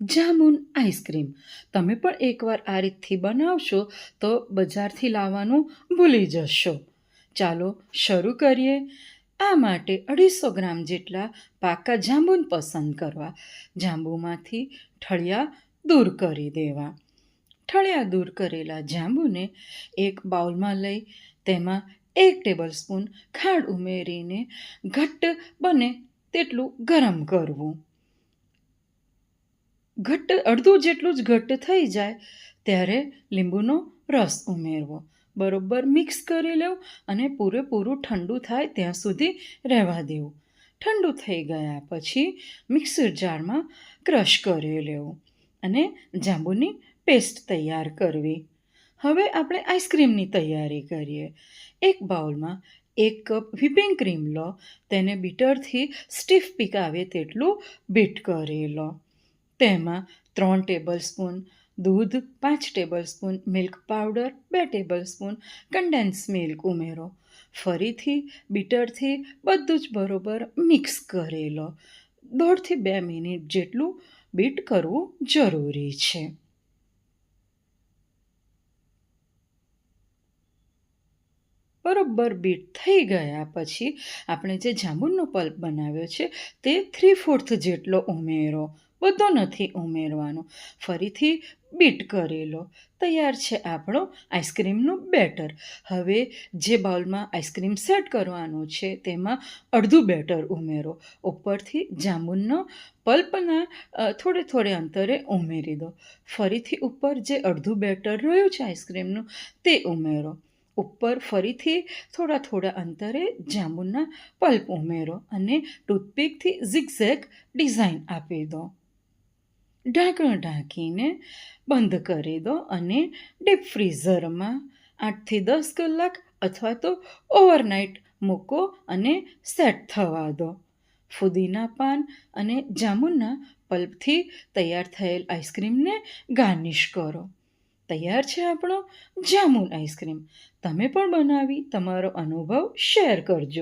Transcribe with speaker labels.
Speaker 1: Jamun ice cream. તમે પણ એકવાર આ રીતથી બનાવશો તો બજારથી લાવવાનું ભૂલી જશો. ચાલો શરૂ કરીએ. આ માટે અઢીસો ગ્રામ જેટલા પાકા જાંબુન પસંદ કરવા. જાંબુમાંથી ઠળિયા દૂર કરી દેવા. ઠળિયા દૂર કરેલા જાંબુને એક બાઉલમાં લઈ તેમાં એક ટેબલ સ્પૂન ખાંડ ઉમેરીને ઘટ્ટ બને તેટલું ગરમ કરવું. ઘટ્ટ અડધું જેટલું જ ઘટ્ટ થઈ જાય, ત્યારે લીંબુનો રસ ઉમેરવો. બરોબર મિક્સ કરી લેવું અને પૂરેપૂરું ઠંડુ થાય ત્યાં સુધી રહેવા દેવું. ઠંડુ થઈ ગયા પછી મિક્સર જારમાં ક્રશ કરી લેવું અને જાંબુની પેસ્ટ તૈયાર કરવી. હવે આપણે આઈસ્ક્રીમની તૈયારી કરીએ. એક બાઉલમાં એક કપ વ્હિપિંગ ક્રીમ લો, તેને બીટરથી સ્ટીફ પીકાવે તેટલું બીટ કરી લો. તેમાં ત્રણ ટેબલ સ્પૂન દૂધ, પાંચ ટેબલ સ્પૂન મિલ્ક પાવડર બે ટેબલ સ્પૂન કન્ડેન્સ મિલ્ક ઉમેરો. ફરીથી બીટરથી બધું જ બરોબર મિક્સ કરી લો. દોઢથી બે મિનિટ જેટલું બીટ કરવું જરૂરી છે. બરોબર બીટ થઈ ગયા પછી આપણે જે જાંબુનો પલ્પ બનાવ્યો છે તે થ્રી ફોર્થ જેટલો ઉમેરો, બધો નથી ઉમેરવાનો. ફરીથી બીટ કરી લો. તૈયાર છે આપણો આઈસ્ક્રીમનું બેટર હવે જે બાઉલમાં આઈસ્ક્રીમ સેટ કરવાનું છે તેમાં અડધું બેટર ઉમેરો. ઉપરથી જાંબુનો પલ્પના થોડે થોડે અંતરે ઉમેરી દો. ફરીથી ઉપર જે અડધું બેટર રહ્યું છે આઈસ્ક્રીમનું તે ઉમેરો. ઉપર ફરીથી થોડા થોડા અંતરે જાંબુના પલ્પ ઉમેરો અને ટૂથપીકથી ઝિગઝેગ ડિઝાઇન આપી દો. ઢાંકણ ઢાંકીને બંધ કરી દો અને ડીપ ફ્રીઝરમાં આઠથી દસ કલાક અથવા તો ઓવરનાઇટ મૂકો અને સેટ થવા દો. ફુદીના પાન અને જામુનના પલ્પથી તૈયાર થયેલ આઈસ્ક્રીમને ગાર્નિશ કરો. તૈયાર છે આપણો જામુન આઈસ્ક્રીમ. તમે પણ બનાવી તમારો અનુભવ શેર કરજો.